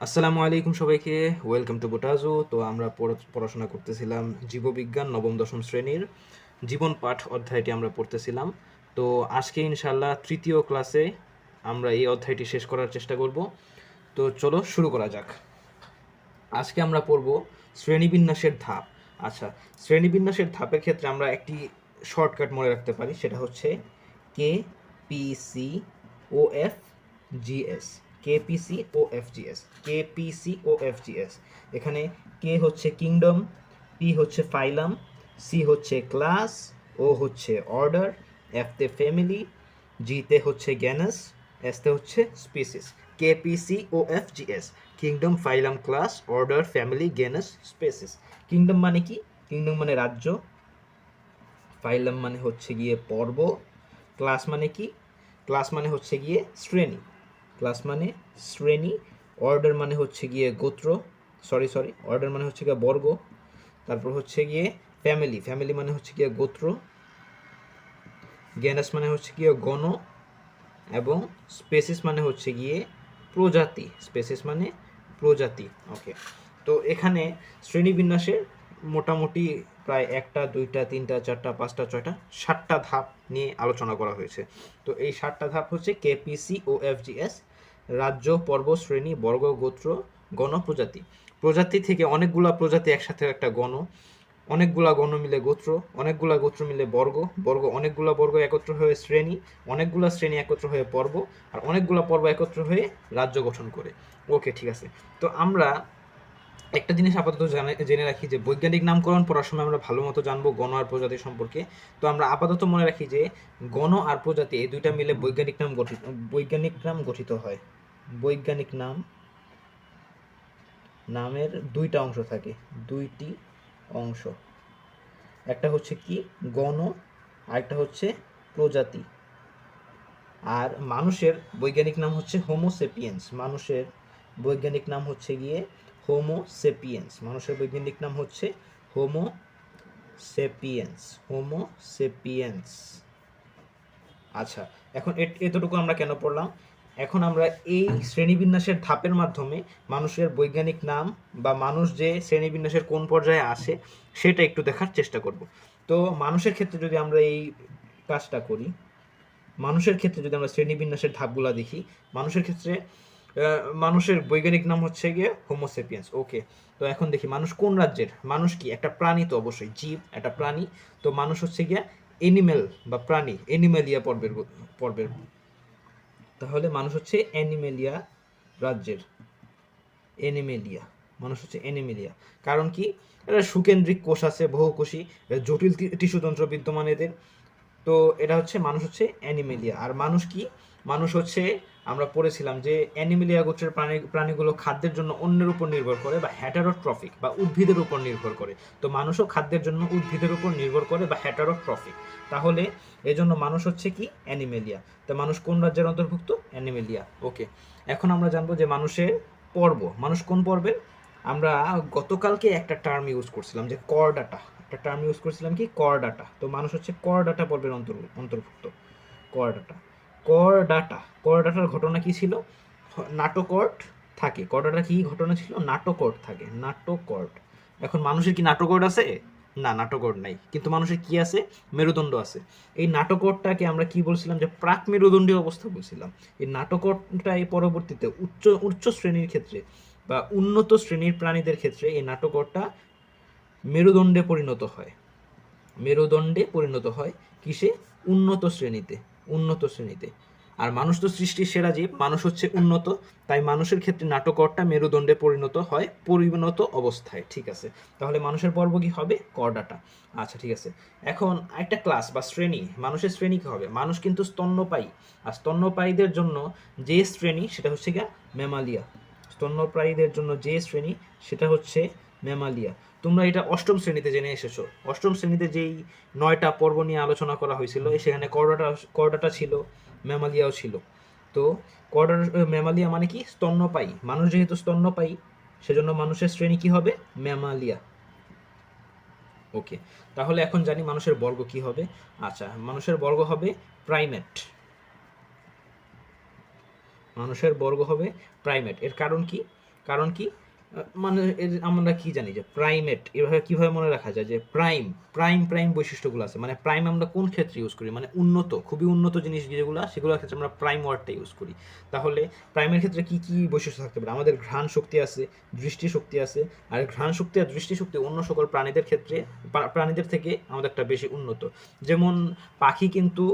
আসসালামু আলাইকুম সবাইকে ওয়েলকাম টু বোটাজো তো আমরা পড়া- পড়াশোনা করতেছিলাম জীববিজ্ঞান নবম, দশম শ্রেণির জীবন পাঠ অধ্যায়টি আমরা পড়তেছিলাম। তো আজকে ইনশাল্লাহ তৃতীয় ক্লাসে আমরা এই অধ্যায়টি শেষ করার চেষ্টা করব। তো চলো শুরু করা যাক। আজকে আমরা পড়ব শ্রেণীবিন্যাসের ধাপ। আচ্ছা শ্রেণীবিন্যাসের ধাপের ক্ষেত্রে আমরা একটি শর্টকাট মনে রাখতে পারি, সেটা হচ্ছে K, P, C, O, F G S K P C O F G S K P C O F G S এখানে কে হচ্ছে কিংডম পি হচ্ছে ফাইলাম সি হচ্ছে ক্লাস ও হচ্ছে অর্ডার এফতে ফ্যামিলি জিতে হচ্ছে গ্যানাস এসতে হচ্ছে species K P C O F G S kingdom phylum class order family genus species kingdom মানে কি? কিংডম মানে রাজ্য। ফাইলাম মানে হচ্ছে গিয়ে পর্ব। ক্লাস মানে কি? ক্লাস মানে হচ্ছে গিয়ে শ্রেণি। ক্লাস মানে শ্রেণি অর্ডার মানে হচ্ছে গিয়ে গোত্র সরি সরি অর্ডার মানে হচ্ছে গিয়ে বর্গ, তারপর হচ্ছে গিয়ে ফ্যামিলি ফ্যামিলি মানে হচ্ছে গিয়ে গোত্র গ্যানাস মানে হচ্ছে গিয়ে গণ, এবং স্পেসিস মানে হচ্ছে গিয়ে প্রজাতি স্পেসিস মানে প্রজাতি ওকে তো এখানে শ্রেণীবিন্যাসের মোটামুটি প্রায় একটা, দুইটা, তিনটা, চারটা, পাঁচটা, ছয়টা, সাতটা ধাপ নিয়ে আলোচনা করা হয়েছে। তো এই সাতটা ধাপ হচ্ছে কেপিসি ও এফজিএস রাজ্য, পর্ব, শ্রেণি, বর্গ, গোত্র, গণ, প্রজাতি। প্রজাতি থেকে অনেকগুলা প্রজাতি একসাথে একটা গণ। অনেকগুলা গণ মিলে গোত্র, অনেকগুলা গোত্র মিলে বর্গ। বর্গ অনেকগুলা বর্গ একত্র হয়ে শ্রেণি, অনেকগুলা শ্রেণি একত্র হয়ে পর্ব, আর অনেকগুলা পর্ব একত্র হয়ে রাজ্য গঠন করে। ওকে, ঠিক আছে। তো আমরা একটা জিনিস আপাতত জানে, জেনে রাখি যে বৈজ্ঞানিক নামকরণ পড়ার সময় আমরা ভালো মতো জানব গণ আর প্রজাতি সম্পর্কে। তো আমরা আপাতত মনে রাখি যে গণ আর প্রজাতি এই দুইটা মিলে বৈজ্ঞানিক নাম গঠিত, বৈজ্ঞানিক নাম গঠিত হয়। বৈজ্ঞানিক নাম। নামের দুইটা অংশ থাকে, দুইটি অংশ। একটা হচ্ছে কি? গণ, আরেকটা হচ্ছে প্রজাতি। আর মানুষের বৈজ্ঞানিক নাম হচ্ছে হোমোসেপিয়েন্স মানুষের বৈজ্ঞানিক নাম হচ্ছে গিয়ে হোমোসেপিয়েন্স মানুষের বৈজ্ঞানিক নাম হচ্ছে হোমো সেপিয়েন্স হোমো সেপিয়েন্স আচ্ছা এখন এতটুকু আমরা কেন পড়লাম? এখন আমরা এই শ্রেণীবিন্যাসের ধাপের মাধ্যমে মানুষের বৈজ্ঞানিক নাম বা মানুষ যে শ্রেণীবিন্যাসের কোন পর্যায়ে আসে সেটা একটু দেখার চেষ্টা করব। তো মানুষের ক্ষেত্রে যদি আমরা এই কাজটা করি, মানুষের ক্ষেত্রে যদি আমরা শ্রেণীবিন্যাসের ধাপগুলা দেখি, মানুষের ক্ষেত্রে মানুষের বৈজ্ঞানিক নাম হচ্ছে গিয়ে হোমোসেপিয়েন্স ওকে তো এখন দেখি, মানুষ কোন রাজ্যের? মানুষ কি? একটা প্রাণী তো অবশ্যই, জীব, একটা প্রাণী। তো মানুষ হচ্ছে গিয়া এনিমেল বা প্রাণী এনিমেলিয়া পর্বের পর্বের তাহলে মানুষ হচ্ছে অ্যানিমেলিয়া রাজ্যের। অ্যানিমেলিয়া। মানুষ হচ্ছে অ্যানিমেলিয়া। কারণ কি? এটা সুকেন্দ্রিক কোষ আছে, বহুকোষী। এর জটিল টিস্যুতন্ত্র বিদ্যমান এদের। তো এটা হচ্ছে মানুষ হচ্ছে অ্যানিমেলিয়া। আর মানুষ কি? মানুষ হচ্ছে, আমরা পড়েছিলাম যে অ্যানিমেলিয়া গোত্রের প্রাণী, প্রাণীগুলো খাদ্যের জন্য অন্যের উপর নির্ভর করে বা হ্যাটারোট্রফিক বা উদ্ভিদের উপর নির্ভর করে। তো মানুষও খাদ্যের জন্য উদ্ভিদের উপর নির্ভর করে বা হ্যাটারোট্রফিক তাহলে এজন্য মানুষ হচ্ছে কি? অ্যানিমেলিয়া। তো মানুষ কোন রাজ্যের অন্তর্ভুক্ত? অ্যানিমেলিয়া। ওকে। এখন আমরা জানব যে মানুষের পর্ব। মানুষ কোন পর্বের? আমরা গতকালকে একটা টার্ম ইউজ করছিলাম যে কর ডাটা একটা টার্ম ইউজ করছিলাম কি? কর ডাটা তো মানুষ হচ্ছে কর ডাটা পর্বের অন্তর, অন্তর্ভুক্ত। কর ডাটা কর ডাটা কর ডাটার ঘটনা কি ছিল? নাটকট থাকে। কর ডাটা কি ঘটনা ছিল? নাটকট থাকে। নাটকট। এখন মানুষের কি নাটকট আছে? না, নাটকট নাই। কিন্তু মানুষের কি আছে? মেরুদণ্ড আছে। এই নাটকটটাকে আমরা কি বলছিলাম? যে প্রাক মেরুদণ্ডীয় অবস্থা বলছিলাম। এই নাটকটটা এই পরবর্তীতে উচ্চ উচ্চ শ্রেণির ক্ষেত্রে বা উন্নত শ্রেণির প্রাণীদের ক্ষেত্রে এই নাটকটটা মেরুদণ্ডে পরিণত হয়। মেরুদণ্ডে পরিণত হয় কিসে? উন্নত শ্রেণীতে উন্নত শ্রেণীতে। আর মানুষ তো সৃষ্টির সেরা জীব, মানুষ হচ্ছে উন্নত। তাই মানুষের ক্ষেত্রে নাটকরটা মেরুদণ্ডে পরিণত হয়, পরিণত অবস্থায়। ঠিক আছে? তাহলে মানুষের পর্ব কি হবে? করডাটা। আচ্ছা ঠিক আছে। এখন একটা ক্লাস বা শ্রেণি, মানুষের শ্রেণি কী হবে? মানুষ কিন্তু স্তন্যপায়ী। আর স্তন্যপায়ীদের জন্য যে শ্রেণি, সেটা হচ্ছে গিয়া ম্যামালিয়া। স্তন্যপ্রায়ীদের জন্য যে শ্রেণি, সেটা হচ্ছে ম্যামালিয়া। তোমরা এটা অষ্টম শ্রেণীতে জেনে এসেছ। অষ্টম শ্রেণীতে যেই নয়টা পর্ব নিয়ে আলোচনা করা হয়েছিল সেখানে করডাটা করডাটা ছিল ম্যামালিয়াও ছিল। তো করডার ম্যামালিয়া মানে কি? স্তন্যপায়ী। মানুষ যেহেতু স্তন্যপায়ী সেজন্য মানুষের শ্রেণি কি হবে? ম্যামালিয়া। ওকে তাহলে এখন জানি মানুষের বর্গ কি হবে। আচ্ছা মানুষের বর্গ হবে প্রাইমেট। মানুষের বর্গ হবে প্রাইমেট। এর কারণ কি? কারণ কি? মানে আমরা কি জানি যে প্রাইমেট এভাবে কীভাবে মনে রাখা যায় যে প্রাইম প্রাইম প্রাইম বৈশিষ্ট্যগুলো আছে? মানে প্রাইম আমরা কোন ক্ষেত্রে ইউজ করি? মানে উন্নত, খুবই উন্নত জিনিস যেগুলো সেগুলোর ক্ষেত্রে আমরা প্রাইম ওয়ার্ডটা ইউজ করি। তাহলে প্রাইমের ক্ষেত্রে কি কি বৈশিষ্ট্য থাকতে পারে? আমাদের ঘ্রাণ শক্তি আছে, দৃষ্টি শক্তি আছে, আর ঘ্রাণ শক্তি আর দৃষ্টি শক্তি অন্য সকল প্রাণীদের ক্ষেত্রে প্রাণীদের থেকে আমাদের একটা বেশি উন্নত। যেমন পাখি কিন্তু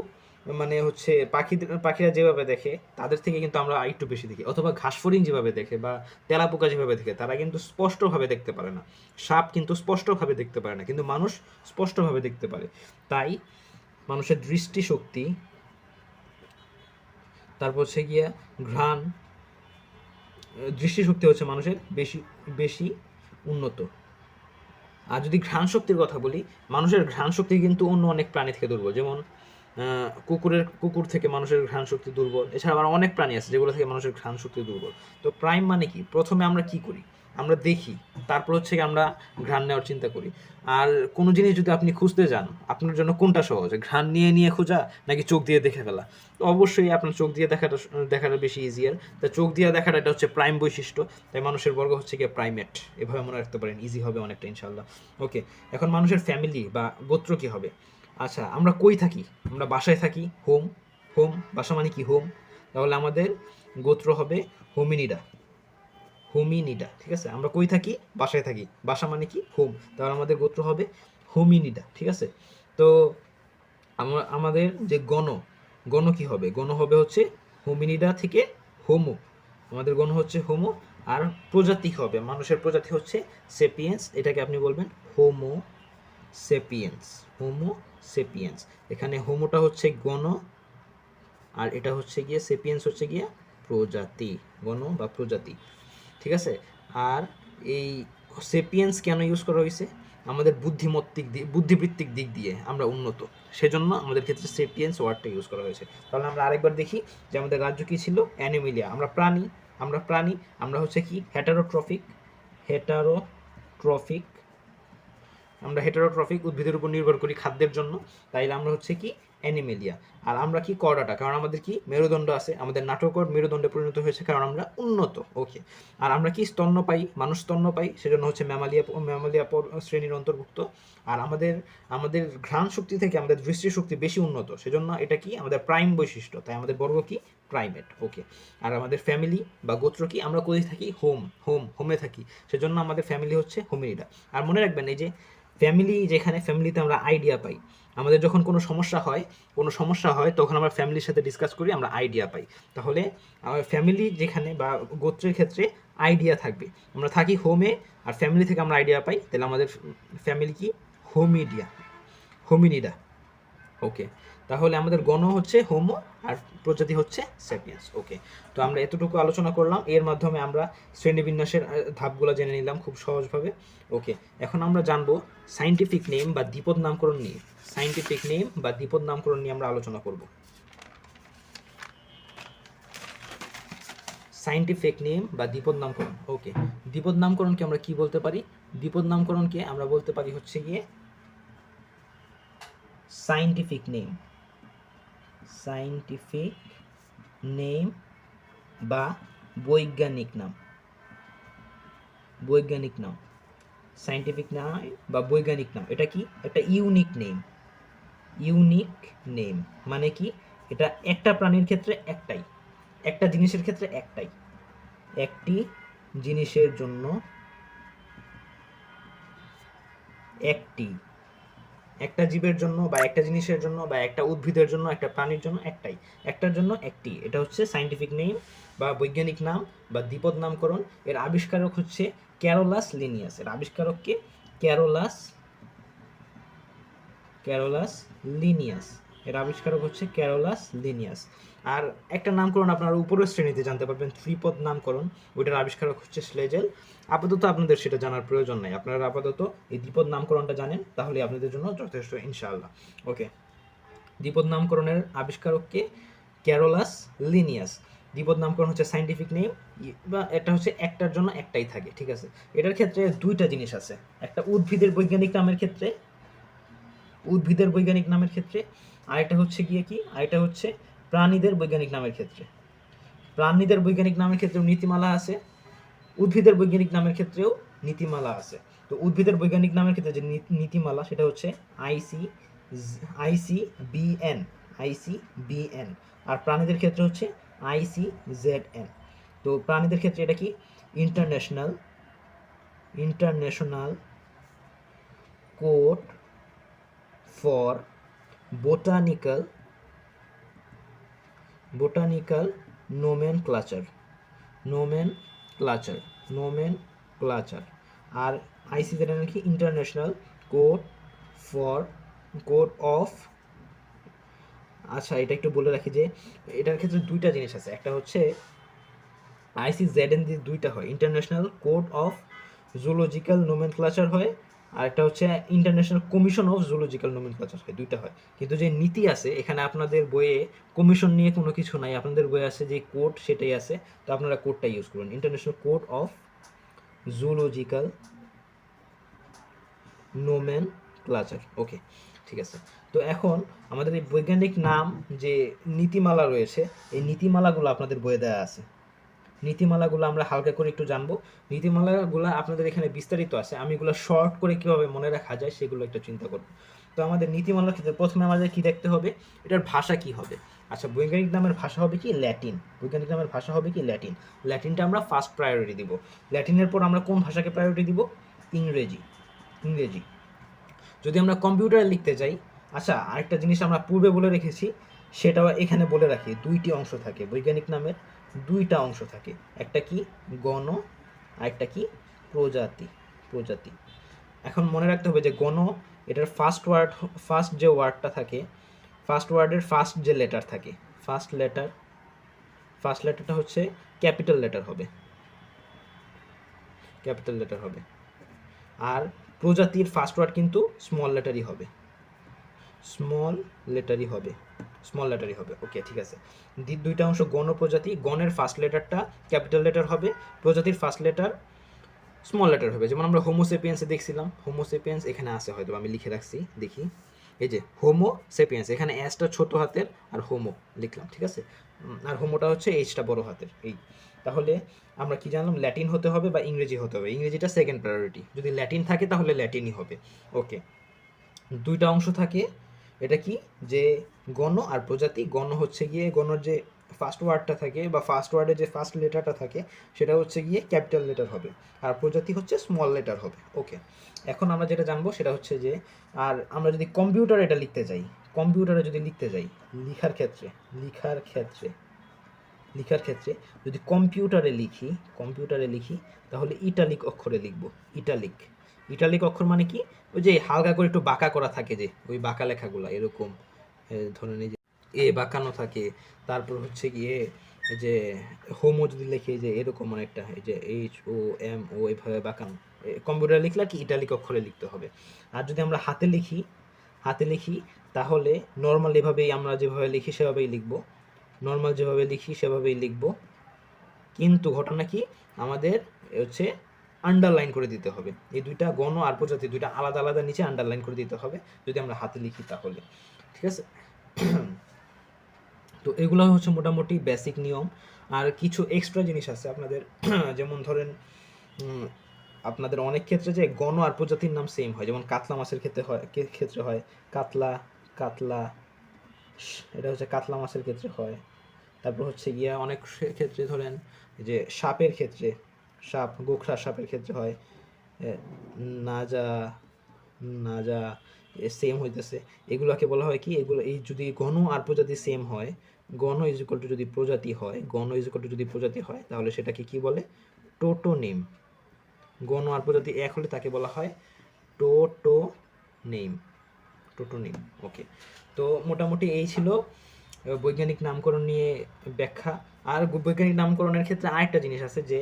মানে হচ্ছে পাখিদের পাখিরা যেভাবে দেখে, তাদের থেকে কিন্তু আমরা একটু বেশি দেখি। অথবা ঘাসফড়িং যেভাবে দেখে বা তেলাপোকা যেভাবে দেখে, তারা কিন্তু স্পষ্টভাবে দেখতে পারে না। সাপ কিন্তু স্পষ্টভাবে দেখতে পারে না, কিন্তু মানুষ স্পষ্টভাবে দেখতে পারে। তাই মানুষের দৃষ্টিশক্তি, তারপর হচ্ছে গিয়া ঘ্রাণ, দৃষ্টিশক্তি হচ্ছে মানুষের বেশি বেশি উন্নত। আর যদি ঘ্রাণ শক্তির কথা বলি, মানুষের ঘ্রাণ শক্তি কিন্তু অন্য অনেক প্রাণী থেকে দুর্বল। যেমন কুকুরের, কুকুর থেকে মানুষের ঘ্রাণ শক্তি দুর্বল। এছাড়া আবার অনেক প্রাণী আছে যেগুলো থেকে মানুষের ঘ্রাণ শক্তি দুর্বল। তো প্রাইম মানে কি? প্রথমে আমরা কি করি? আমরা দেখি, তারপর হচ্ছে আমরা ঘ্রাণ নেওয়ার চিন্তা করি। আর কোনো জিনিস যদি আপনি খুঁজতে যান, আপনার জন্য কোনটা সহজ? ঘ্রাণ নিয়ে নিয়ে খোঁজা নাকি চোখ দিয়ে দেখে ফেলা? অবশ্যই আপনার চোখ দিয়ে দেখাটা দেখাটা বেশি ইজিয়ার তা চোখ দিয়ে দেখাটা এটা হচ্ছে প্রাইম বৈশিষ্ট্য। তাই মানুষের বর্গ হচ্ছে গিয়ে প্রাইমেট এভাবে মনে রাখতে পারেন ইজি হবে অনেকটা ইনশাল্লাহ ওকে এখন মানুষের ফ্যামিলি বা গোত্র কি হবে? আচ্ছা আমরা কই থাকি? আমরা বাসায় থাকি হোম হোম বাসা মানে কি হোম তাহলে আমাদের গোত্র হবে হোমিনিডা। হোমিনিডা, ঠিক আছে? আমরা কই থাকি? বাসায় থাকি। বাসা মানে কি? হোম তাহলে আমাদের গোত্র হবে হোমিনিডা, ঠিক আছে? তো আমরা আমাদের যে গণ গণ কি হবে? গণ হবে হচ্ছে হোমিনিডা থেকে হোমো। আমাদের গণ হচ্ছে হোমো, আর প্রজাতি হবে। মানুষের প্রজাতি হচ্ছে সেপিয়েন্স। এটাকে আপনি বলবেন হোমো সেপিয়েন্স। Homo sapiens. এখানে হোমোটা হচ্ছে গণ আর এটা হচ্ছে গিয়ে সেপিয়েন্স হচ্ছে গিয়ে প্রজাতি, গণ বা প্রজাতি। ঠিক আছে? আর এই সেপিয়েন্স কেন ইউজ করা হয়েছে? আমাদের বুদ্ধিমত্তিক দিক বুদ্ধিবৃত্তিক দিক দিয়ে আমরা উন্নত। সেজন্য আমাদের ক্ষেত্রে সেপিয়েন্স ওয়ার্ডটা ইউজ করা হয়েছে। তাহলে আমরা আরেকবার দেখি যে আমাদের রাজ্য কী ছিল? অ্যানিমিলিয়া। আমরা প্রাণী আমরা প্রাণী, আমরা হচ্ছে কি? হেটারোট্রফিক হেটারোট্রফিক আমরা হেটারোট্রফিক উদ্ভিদের উপর নির্ভর করি খাদ্যের জন্য। তাইলে আমরা হচ্ছে কি? অ্যানিমেলিয়া। আর আমরা কি করাটা? কারণ আমাদের কি? মেরুদণ্ড আছে। আমাদের নাটকর মেরুদণ্ডে পরিণত হয়েছে কারণ আমরা উন্নত। ওকে আর আমরা কি স্তন্য পাই? মানুষ স্তন্য পাই। সেজন্য হচ্ছে ম্যামালিয়া ম্যামালিয়া শ্রেণির অন্তর্ভুক্ত। আর আমাদের আমাদের ঘ্রাণ শক্তি থেকে আমাদের দৃষ্টি শক্তি বেশি উন্নত। সেজন্য এটা কি? আমাদের প্রাইম বৈশিষ্ট্য। তাই আমাদের বর্গ কি? প্রাইমেট। ওকে আর আমাদের ফ্যামিলি বা গোত্র কি? আমরা কোথায় থাকি? হোম। হোম। হোমে থাকি। সেজন্য আমাদের ফ্যামিলি হচ্ছে হোমিনিডা। আর মনে রাখবেন এই যে ফ্যামিলি যেখানে ফ্যামিলিতে আমরা আইডিয়া পাই। আমাদের যখন কোনো সমস্যা হয়, কোনো সমস্যা হয়, তখন আমরা ফ্যামিলির সাথে ডিসকাস করি, আমরা আইডিয়া পাই। তাহলে আমার ফ্যামিলি যেখানে বা গোত্রের ক্ষেত্রে আইডিয়া থাকবে। আমরা থাকি হোমে আর ফ্যামিলি থেকে আমরা আইডিয়া পাই, তাহলে আমাদের ফ্যামিলি কি? হোমিডিয়া হোমিনিডা ওকে তাহলে আমাদের গণ হচ্ছে হোমো আর প্রজাতি হচ্ছে স্যাপিয়েন্স ওকে তো আমরা এতটুকু আলোচনা করলাম, এর মাধ্যমে আমরা শ্রেণীবিন্যাসের ধাপগুলো জেনে নিলাম খুব সহজভাবে ওকে এখন আমরা জানব সাইন্টিফিক নেম বা দ্বিপদ নামকরণ নিয়ে সাইন্টিফিক নেম বা দ্বিপদ নামকরণ নিয়ে আমরা আলোচনা করব। সাইন্টিফিক নেম বা দ্বিপদ নামকরণ ওকে দ্বিপদ নামকরণকে আমরা কি বলতে পারি? দ্বিপদ নামকরণকে আমরা বলতে পারি হচ্ছে গিয়ে সাইন্টিফিক নেম সাইন্টিফিক নেম বা বৈজ্ঞানিক নাম। বৈজ্ঞানিক নাম। সাইন্টিফিক নাম বা বৈজ্ঞানিক নাম। এটা কি? একটা ইউনিক নেম ইউনিক নেম মানে কি? এটা একটা প্রাণীর ক্ষেত্রে একটাই। একটা জিনিসের ক্ষেত্রে একটাই। একটি জিনিসের জন্য একটি একটা জীবের জন্য বা একটা জিনিসের জন্য বা একটা উদ্ভিদের জন্য, একটা প্রাণীর জন্য একটাই। একটার জন্য একটি। এটা হচ্ছে সাইন্টিফিক নেম বা বৈজ্ঞানিক নাম বা দ্বিপদ নামকরণ। এর আবিষ্কারক হচ্ছে ক্যারোলাস লিনিয়াস। এর আবিষ্কারককে ক্যারোলাস ক্যারোলাস লিনিয়াস। এর আবিষ্কারক হচ্ছে ক্যারোলাস লিনিয়াস। আর একটা নামকরণ আপনারা উপরের শ্রেণীতে জানতে পারবেন, ত্রিপদ নামকরণ। ওইটার আবিষ্কারক হচ্ছে স্লেজেল আপাতত আপনাদের সেটা জানার প্রয়োজন নাই। আপনারা আপাতত এই দ্বিপদ নামকরণটা জানেন, তাহলে আপনাদের জন্য যথেষ্ট, ইনশাআল্লাহ। ওকে। দ্বিপদ নামকরণের আবিষ্কারককে ক্যারোলাস লিনিয়াস। দ্বিপদ নামকরণ হচ্ছে সাইন্টিফিক নেম বা এটা হচ্ছে একটার জন্য একটাই থাকে, ঠিক আছে? এটার ক্ষেত্রে দুইটা জিনিস আছে। একটা উদ্ভিদের বৈজ্ঞানিক নামের ক্ষেত্রে, উদ্ভিদের বৈজ্ঞানিক নামের ক্ষেত্রে, আরেকটা হচ্ছে গিয়ে কি? আরেকটা হচ্ছে প্রাণীদের বৈজ্ঞানিক নামের ক্ষেত্রে। প্রাণীদের বৈজ্ঞানিক নামের ক্ষেত্রে নীতিমালা আছে, উদ্ভিদের বৈজ্ঞানিক নামের ক্ষেত্রেও নীতিমালা আছে। তো উদ্ভিদের বৈজ্ঞানিক নামের ক্ষেত্রে যে নীতিমালা, সেটা হচ্ছে আইসি আইসি বিএন আইসি বিএন আর প্রাণীদের ক্ষেত্রে হচ্ছে আইসি জেড এন। তো প্রাণীদের ক্ষেত্রে এটা কি? International international code for botanical botanical nomenclature nomenclature nomenclature আর আইসি যেটা নাকি international code for, code of. আচ্ছা এটা একটু বলে রাখি যে এটার ক্ষেত্রে দুইটা জিনিস আছে। একটা হচ্ছে আইসি জেড এন দুইটা হয়। International code of zoological nomenclature হয় আর একটা হচ্ছে international commission of zoological nomenclature হয় দুইটা হয়। কিন্তু যে নীতি আছে, এখানে আপনাদের বইয়ে কমিশন নিয়ে কোনো কিছু নাই। আপনাদের বইয়ে আছে যে কোড সেটাই আছে, তো আপনারা কোডটা ইউজ করুন international code of zoological nomenclature okay ঠিক আছে। তো এখন আমাদের এই বৈজ্ঞানিক নাম যে নীতিমালা রয়েছে, এই নীতিমালাগুলো আপনাদের বইয়ে দেওয়া আছে। নীতিমালাগুলো আমরা হালকা করে একটু জানব। নীতিমালাগুলো আপনাদের এখানে বিস্তারিত আছে। আমি এগুলো শর্ট করে কীভাবে মনে রাখা যায় সেগুলো একটু চিন্তা করব। তো আমাদের নীতিমালার ক্ষেত্রে প্রথমে আমাদের কি দেখতে হবে? এটার ভাষা কি হবে? আচ্ছা বৈজ্ঞানিক নামের ভাষা হবে কি? ল্যাটিন। বৈজ্ঞানিক নামের ভাষা হবে কি? ল্যাটিন। ল্যাটিনটা আমরা ফার্স্ট প্রায়োরিটি দিব। ল্যাটিনের পর আমরা কোন ভাষাকে প্রায়োরিটি দিব? ইংরেজি। ইংরেজি। যদি আমরা কম্পিউটারে লিখতে যাই আচ্ছা আরেকটা জিনিস আমরা পূর্বে বলে রেখেছি, সেটাও এখানে বলে রাখি, দুইটি অংশ থাকে, বৈজ্ঞানিক নামের দুইটা অংশ থাকে। একটা কি গণ আর একটা কি প্রজাতি প্রজাতি। এখন মনে রাখতে হবে যে গণ, এটার ফার্স্ট ওয়ার্ড ফার্স্ট যে ওয়ার্ডটা থাকে ফার্স্ট ওয়ার্ডের ফার্স্ট যে লেটার থাকে ফার্স্ট লেটার ফার্স্ট লেটারটা হচ্ছে ক্যাপিটাল লেটার হবে। ক্যাপিটাল লেটার হবে। আর প্রজাতির ফার্স্ট ওয়ার্ড কিন্তু স্মল লেটারই হবে। স্মল লেটারই হবে। স্মল লেটারই হবে। ওকে, ঠিক আছে। দুইটা অংশ গণ প্রজাতি। গণের ফার্স্ট লেটারটা ক্যাপিটাল লেটার হবে। প্রজাতির ফার্স্ট লেটার স্মল লেটার হবে। যেমন আমরা হোমোসেপিয়েন্সে দেখছিলাম। হোমোসেপিয়েন্স এখানে আছে হয়তো, আমি লিখে রাখছি, দেখি। এই যে হোমো সেপিয়েন্স এখানে এসটা ছোট হাতের আর হোমো লিখলাম, ঠিক আছে? আর হোমোটা হচ্ছে এইচটা বড় হাতের। এই, তাহলে আমরা কি জানলাম? ল্যাটিন হতে হবে বা ইংরেজি হতে হবে? ইংরেজিটা সেকেন্ড প্রায়োরিটি যদি ল্যাটিন থাকে তাহলে ল্যাটিনই হবে। ওকে। দুইটা অংশ থাকে এটা কি? যে গণ আর প্রজাতি, গণ হচ্ছে গিয়ে গণর যে ফার্স্ট ওয়ার্ডটা থাকে বা ফার্স্ট ওয়ার্ডের যে ফার্স্ট লেটারটা থাকে, সেটা হচ্ছে গিয়ে ক্যাপিটাল লেটার হবে। আর প্রজাতি হচ্ছে স্মল লেটার হবে। ওকে এখন আমরা যেটা জানব সেটা হচ্ছে যে, আর আমরা যদি কম্পিউটারে এটা লিখতে যাই কম্পিউটারে যদি লিখতে যাই, লিখার ক্ষেত্রে লিখার ক্ষেত্রে লিখার ক্ষেত্রে যদি কম্পিউটারে লিখি কম্পিউটারে লিখি, তাহলে ইটালিক অক্ষরে লিখব ইটালিক ইটালিক অক্ষর মানে কি? ওই যে হালকা করে একটু বাঁকা করা থাকে যে ওই বাঁকা লেখাগুলো এরকম এ, ধরেন এই যে এ বাঁকানো থাকে। তারপর হচ্ছে গিয়ে যে হোমো যদি লিখে যে এরকম অনেকটা এই যে এইচ ও এম ও এভাবে বাঁকানো। কম্পিউটারে লিখলে কি ইটালিক অক্ষরে লিখতে হবে। আর যদি আমরা হাতে লিখি হাতে লিখি তাহলে নর্মাল এভাবেই আমরা যেভাবে লিখি সেভাবেই লিখব। নর্মাল যেভাবে লিখি সেভাবেই লিখব। কিন্তু ঘটনা কি? আমাদের হচ্ছে আন্ডারলাইন করে দিতে হবে। এই দুইটা গণ আর প্রজাতি দুইটা আলাদা আলাদা নিচে আন্ডারলাইন করে দিতে হবে, যদি আমরা হাতে লিখি তাহলে। ঠিক আছে? তো এগুলো হচ্ছে মোটামুটি বেসিক নিয়ম। আর কিছু এক্সট্রা জিনিস আছে আপনাদের, যেমন ধরেন আপনাদের অনেক ক্ষেত্রে যে গণ আর প্রজাতির নাম সেম হয়। যেমন কাতলা মাছের ক্ষেত্রে হয় ক্ষেত্রে হয়, কাতলা কাতলা, এটা হচ্ছে কাতলা মাছের ক্ষেত্রে হয়। তারপর হচ্ছে গিয়া অনেক ক্ষেত্রে ধরেন যে সাপের ক্ষেত্রে সাপ, গোখরা সাপের ক্ষেত্রে হয়। নাজা নাজা সেম হইতেছে। এগুলোকে বলা হয় কি? এগুলো, এই যদি গণ আর প্রজাতি সেম হয়, গণ ইজ টু যদি প্রজাতি হয়, গণ ইজ টু যদি প্রজাতি হয়, তাহলে সেটাকে কি বলে? টোটোনিম গণ আর প্রজাতি এক হলে তাকে বলা হয় টোটো নেম টোটোনিম ওকে তো মোটামুটি এই ছিল বৈজ্ঞানিক নামকরণ নিয়ে ব্যাখ্যা। আর বৈজ্ঞানিক নামকরণের ক্ষেত্রে আরেকটা জিনিস আছে যে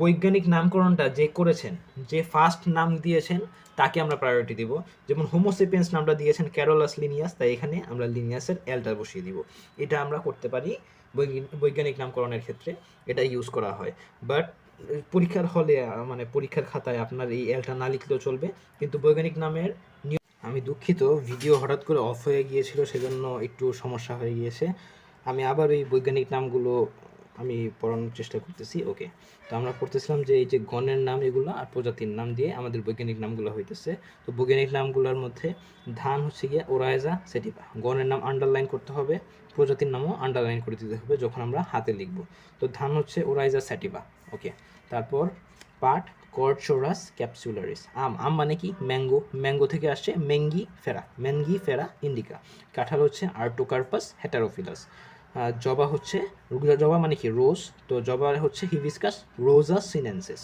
বৈজ্ঞানিক নামকরণটা যে করেছেন, যে ফার্স্ট নাম দিয়েছেন, তাকে আমরা প্রায়োরিটি দিব। যেমন হোমোসেপিয়েন্স নামটা দিয়েছেন ক্যারোলাস লিনিয়াস তাই এখানে আমরা লিনিয়াসের এলটা বসিয়ে দিব। এটা আমরা করতে পারি বৈজ্ঞানিক নামকরণের ক্ষেত্রে, এটা ইউজ করা হয়। বাট পরীক্ষার হলে মানে পরীক্ষার খাতায় আপনার এই এলটা না লিখলেও চলবে। কিন্তু বৈজ্ঞানিক নামের আমি দুঃখিত ভিডিও হঠাৎ করে অফ হয়ে গিয়েছিল, সেজন্য একটু সমস্যা হয়ে গিয়েছে। আমি আবার ওই বৈজ্ঞানিক নামগুলো আমি পড়ানোর চেষ্টা করতেছি ওকে তো আমরা পড়তেছিলাম যে এই যে গণের নাম এগুলো আর প্রজাতির নাম দিয়ে আমাদের বৈজ্ঞানিক নামগুলো হইতেছে। তো বৈজ্ঞানিক নামগুলোর মধ্যে ধান হচ্ছে গিয়ে ওরাইজা সেটিপা গণের নাম আন্ডারলাইন করতে হবে, প্রজাতির নামও আন্ডারলাইন করে দিতে হবে যখন আমরা হাতে লিখব। তো ধান হচ্ছে ওরাইজা স্যাটিভা ওকে তারপর পাট কর্চোরাস ক্যাপসুলারিস, আম। আম মানে কি? ম্যাঙ্গো। ম্যাঙ্গো থেকে আসছে ম্যাঙ্গি ফেরা ম্যাঙ্গি ফেরা ইন্ডিকা। কাঁঠাল হচ্ছে আর্টোকার্পাস হেটারোফিলাস। জবা হচ্ছে জবা মানে কি? রোজ। তো জবা হচ্ছে হিবিসকাস রোজা সিনেন্সিস।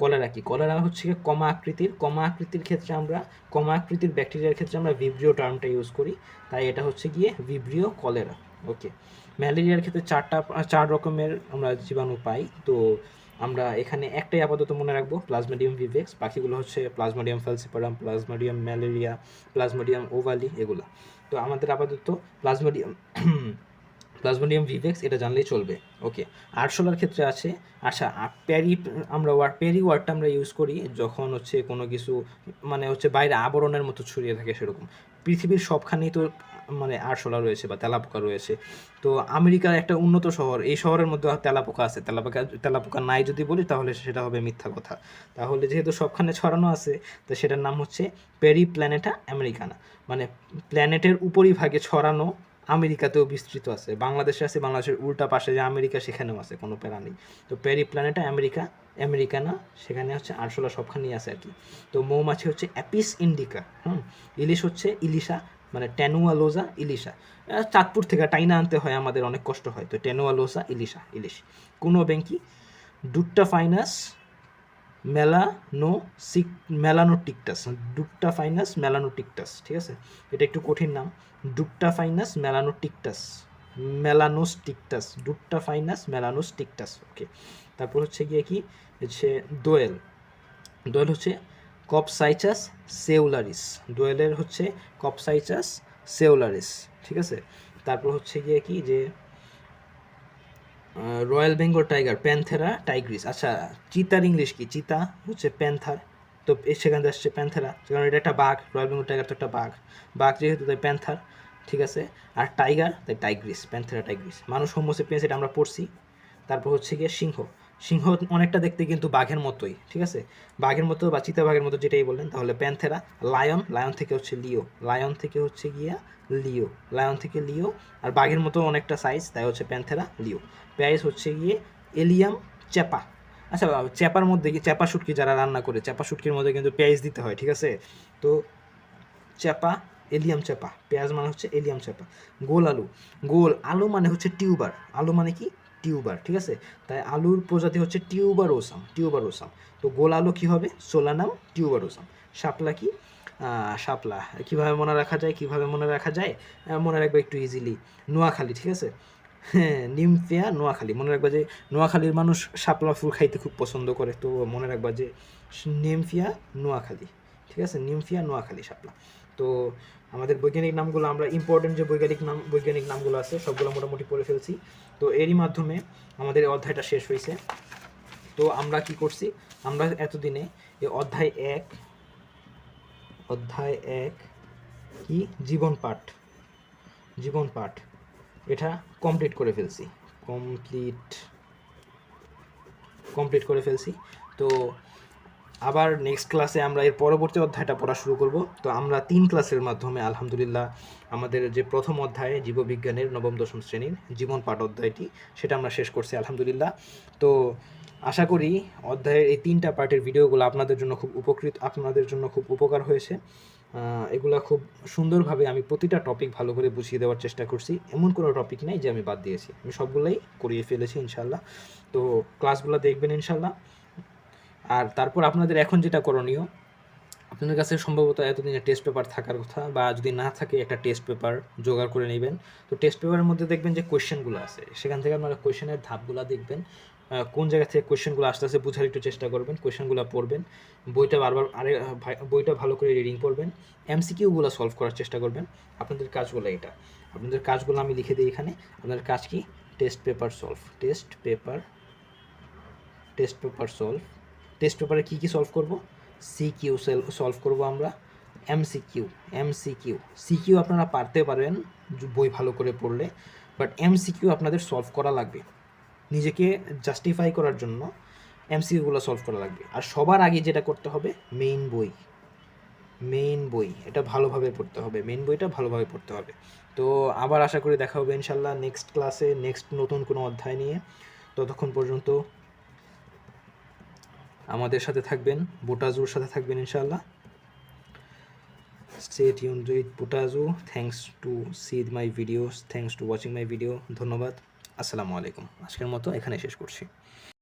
কলেরা কি? কলেরা হচ্ছে কমা আকৃতির। কমা আকৃতির ক্ষেত্রে আমরা, কমা আকৃতির ব্যাকটেরিয়ার ক্ষেত্রে আমরা ভিব্রিও টার্মটা ইউজ করি। তাই এটা হচ্ছে গিয়ে ভিব্রিও কলেরা। ওকে। ম্যালেরিয়ার ক্ষেত্রে চারটা, চার রকমের আমরা জীবাণু পাই। তো আমরা এখানে একটাই আপাতত মনে রাখব, প্লাজমাডিয়াম ভিভেক্স। বাকিগুলো হচ্ছে প্লাজমাডিয়াম ফেলসিপারাম প্লাজমাডিয়াম ম্যালেরিয়া, প্লাজমাডিয়াম ওভালি, এগুলো। তো আমাদের আপাতত প্লাজমাডিয়াম প্লাজমোডিয়াম ভিভেক্স এটা জানলেই চলবে। ওকে আরশোলার ক্ষেত্রে আছে। আচ্ছা প্যারি আমরা ওয়ার্ড প্যারি ওয়ার্ডটা আমরা ইউজ করি যখন হচ্ছে কোনো কিছু মানে হচ্ছে বাইরে আবরণের মতো ছড়িয়ে থাকে সেরকম। পৃথিবীর সবখানেই তো মানে আরশোলা রয়েছে বা তেলাপোকা রয়েছে। তো আমেরিকার একটা উন্নত শহর, এই শহরের মধ্যে তেলাপোকা আছে। তেলাপোকা তেলাপোকা নাই যদি বলি, তাহলে সেটা হবে মিথ্যা কথা। তাহলে যেহেতু সবখানে ছড়ানো আছে, তো সেটার নাম হচ্ছে পেরি প্ল্যানেটা আমেরিকানা মানে প্ল্যানেটের উপরিভাগে ছড়ানো আমেরিকাতেও বিস্তৃত আছে। বাংলাদেশে আছে, বাংলাদেশের উল্টা পাশে যে আমেরিকা, সেখানেও আছে, কোনো প্যারা নেই। তো প্যারি প্ল্যানেটা আমেরিকা আমেরিকা না, সেখানে হচ্ছে আরশোলা সবখানেই আছে আর কি। তো মৌমাছি হচ্ছে অ্যাপিস ইন্ডিকা, হুম? ইলিশ হচ্ছে ইলিশা মানে ট্যানুয়ালোজা ইলিশা। চাঁদপুর থেকে টাইনা আনতে হয়, আমাদের অনেক কষ্ট হয়। তো ট্যানুয়ালোজা ইলিশা, ইলিশ। কোনো ব্যাংকি ডুট্টা ফাইনাস মেলানো সিক মেলানোটিকটাস ডুকটা ফাইনাস মেলানোটিকটাস, ঠিক আছে? এটা একটু কঠিন নাম। ডুকটা ফাইনাস মেলানোটিকটাস, মেলানোস্টিকটাস ডুকটা ফাইনাস মেলানোস্টিকটাস, ওকে। তারপর হচ্ছে গিয়ে কি? হচ্ছে দোয়েল। দোয়েল হচ্ছে কপসাইচাস সেউলারিস। দোয়েলের হচ্ছে কপসাইচাস সেউলারিস, ঠিক আছে? তারপর হচ্ছে গিয়ে কি? যে royal Bengal tiger, Panthera tigris. আচ্ছা চিতার ইংলিশ কি? চিতা হচ্ছে প্যান্থার। তো সেখান থেকে আসছে প্যান্থেরা। কারণ এটা একটা বাঘ, রয়্যাল বেঙ্গল টাইগার তো একটা বাঘ। বাঘ যেহেতু, তাই প্যান্থার, ঠিক আছে? আর টাইগার, তাই টাইগ্রিস, প্যান্থেরা টাইগ্রিস। মানুষ হোমোসেপিয়েন্স এটা আমরা পড়ছি। তারপর হচ্ছে গিয়ে সিংহ। সিংহ অনেকটা দেখতে কিন্তু বাঘের মতোই, ঠিক আছে? বাঘের মতো বা চিতা বাঘের মতো যেটাই বললেন, তাহলে প্যান্থেরা, লায়ন লায়ন থেকে হচ্ছে লিও, লায়ন থেকে হচ্ছে গিয়া লিও, লায়ন থেকে লিও, আর বাঘের মতো অনেকটা সাইজ তাই হচ্ছে প্যান্থেরা, লিও। প্যারিস হচ্ছে গিয়ে এলিয়াম চ্যাপা। আচ্ছা চেপার মধ্যে কি চেপা শুটকি যারা রান্না করে চেপা শুটকির মধ্যে কিন্তু পেঁয়াজ দিতে হয়, ঠিক আছে? তো চেপা এলিয়াম চেপা পেঁয়াজ মানে হচ্ছে এলিয়াম চেপা গোল আলু। গোল আলু মানে হচ্ছে টিউবার। আলু মানে কি? টিউবার, ঠিক আছে? তাই আলুর প্রজাতি হচ্ছে টিউবার ওসাম টিউবার ওসাম তো গোল আলু কী হবে? সোলানাম টিউবার ওসাম শাপলা কি? শাপলা। কীভাবে মনে রাখা যায়? কীভাবে মনে রাখা যায়? মনে রাখবে একটু ইজিলি নোয়াখালী, ঠিক আছে? হ্যাঁ নিমফিয়া, নোয়াখালী। মনে রাখবা যে নোয়াখালীর মানুষ শাপলা ফুল খাইতে খুব পছন্দ করে। তো মনে রাখবা যে নিমফিয়া, নোয়াখালী। ঠিক আছে? নিমফিয়া, নোয়াখালী, শাপলা। তো আমাদের বৈজ্ঞানিক নামগুলো, আমরা ইম্পর্টেন্ট যে বৈজ্ঞানিক নাম, বৈজ্ঞানিক নামগুলো আছে, সবগুলো মোটামুটি পড়ে ফেলছি। তো এরই মাধ্যমে আমাদের অধ্যায়টা শেষ হয়েছে তো আমরা কি করছি? আমরা এতদিনে এই অধ্যায় এক অধ্যায় এক কি? জীবন পাঠ। জীবন পাঠ। এটা কমপ্লিট করে ফেলছি। কমপ্লিট কমপ্লিট করে ফেলছি। তো আবার নেক্সট ক্লাসে আমরা এর পরবর্তী অধ্যায়টা পড়া শুরু করব। তো আমরা তিন ক্লাসের মাধ্যমে আলহামদুলিল্লাহ আমাদের যে প্রথম অধ্যায় জীববিজ্ঞানের নবম, দশম শ্রেণির জীবন পাঠ অধ্যায়টি, সেটা আমরা শেষ করছি আলহামদুলিল্লাহ। তো আশা করি অধ্যায়ের এই তিনটা পার্টের ভিডিওগুলো আপনাদের জন্য খুব উপকৃত, আপনাদের জন্য খুব উপকার হয়েছে। এগুলা খুব সুন্দরভাবে আমি প্রতিটা টপিক ভালো করে বুঝিয়ে দেওয়ার চেষ্টা করছি। এমন কোনো টপিক নেই যে আমি বাদ দিয়েছি। আমি সবগুলোই করিয়ে ফেলেছি ইনশাল্লাহ তো ক্লাসগুলো দেখবেন ইনশাল্লাহ আর তারপর আপনাদের এখন যেটা করণীয়, আপনাদের কাছে সম্ভবত এতদিনে টেস্ট পেপার থাকার কথা বা যদি না থাকে একটা টেস্ট পেপার জোগাড় করে নেবেন। তো টেস্ট পেপারের মধ্যে দেখবেন যে কোয়েশ্চেনগুলো আছে। সেখান থেকে আপনারা কোয়েশ্চেনের ধাপগুলো দেখবেন। কোন জায়গা থেকে কোয়েশ্চেনগুলো আস্তে আস্তে বোঝার একটু চেষ্টা করবেন কোয়েশ্চেনগুলো পড়বেন। বইটা বারবার আরে বইটা ভালো করে রিডিং করবেন এমসিকিউগুলো সলভ করার চেষ্টা করবেন। আপনাদের কাজগুলো এটা। আপনাদের কাজগুলো আমি লিখে দিই এখানে। আপনাদের কাজ কি? Test paper solve test paper test paper solve test পেপারে কী কী সলভ করব? সি কিউ সলভ করব আমরা। এমসিকিউ এমসিকিউ সিকিউ আপনারা পারতে পারেন বই ভালো করে পড়লে বাট এমসিকিউ আপনাদের সলভ করা লাগবে। নিজেকে জাস্টিফাই করার জন্য এমসিকিউগুলো সলভ করা লাগবে। আর সবার আগে যেটা করতে হবে মেইন বই। মেইন বই, এটা ভালোভাবে পড়তে হবে। মেইন বইটা ভালোভাবে পড়তে হবে। তো আবার আশা করি দেখা হবে ইনশাল্লাহ নেক্সট ক্লাসে নেক্সট নতুন কোনো অধ্যায় নিয়ে। ততক্ষণ পর্যন্ত আমাদের সাথে থাকবেন বোটাজুর সাথে থাকবেন ইনশাল্লাহ state unit বোটাজু thanks to see my videos thanks to watching my video ধন্যবাদ। আসসালামু আলাইকুম। আজকের মতো এখানে শেষ করছি।